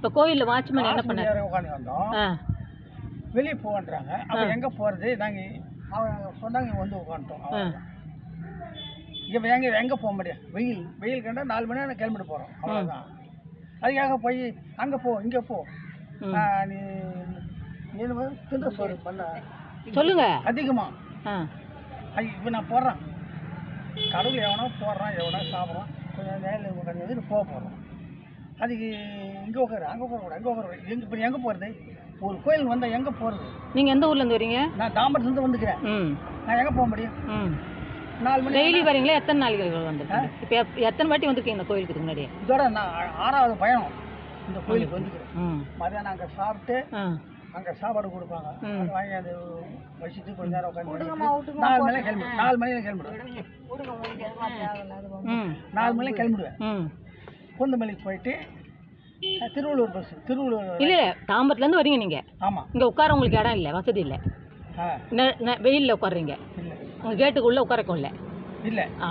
இப்போ கோயிலில் வாட்ச்மேன் என்ன பண்ணார்? உட்காந்து வந்தோம். வெளியே போகன்றாங்க. அப்போ எங்கே போகிறது நாங்கள் அவங்க சொன்னாங்க வந்து உட்காந்துட்டோம் இப்போ எங்கே எங்கே போக முடியும் வெயில் வெயில் கண்டா நாலு மணி நேரம் கிளம்பிட்டு போகிறோம் அவ்வளோதான் அதுக்காக போய் அங்கே போ இங்கே போ. நீ சோறு பண்ண. சொல்லுங்க. அதிகமாக இப்போ நான் போடுறேன். கடவுள் எவனோ போடுறான் எவனோ சாப்பிட்றான். கொஞ்சம் நேரில் உட்காந்து போக போகிறோம் அதுக்கு இங்கே உட்காரு அங்கே உட்கார அங்கே உட்கார எங்கே இப்போ எங்கே போகிறது ஒரு கோயில் வந்தால் எங்கே போகிறது நீங்கள் எந்த ஊர்லேருந்து வரீங்க? நான் தாம்பரத்துலேருந்து வந்துக்கிறேன். ம். நான் எங்கே போக முடியும்? ம். நாலு மணி டெய்லி வரீங்களா? எத்தனை நாளைக்கு வந்திருக்கீங்க இப்போ எத்- எத்தனை வாட்டி வந்திருக்கீங்க இந்த கோயிலுக்கு முன்னாடி இதோட நான் ஆறாவது பயணம் இந்த கோயிலுக்கு வந்துக்கிறேன். ம். மதியானம் அங்கே சாப்பிட்டு அங்கே சாப்பாடு கொடுப்பாங்க. வாங்கி அது வச்சுட்டு கொஞ்ச நேரம் உட்காந்து நாலு மணிக்கு கிளம்பி நாலு மணிக்கு கிளம்பிடுவேன். ம். நாலு மணிக்கு கிளம்பிடுவேன். ம். பூந்தமல்லிக்கு போயிட்டு திருவள்ளூர் பஸ் திருவள்ளூர் இல்லை தாம்பரத்துலேருந்து வரீங்க நீங்கள் ஆமாம் இங்கே உட்கார உங்களுக்கு இடம் இல்லை வசதி இல்லை. வெயில்ல உட்காருறீங்க. இல்லை. உங்கள் கேட்டுக்குள்ளே உட்காரக்கும் இல்லை இல்லை. ஆ.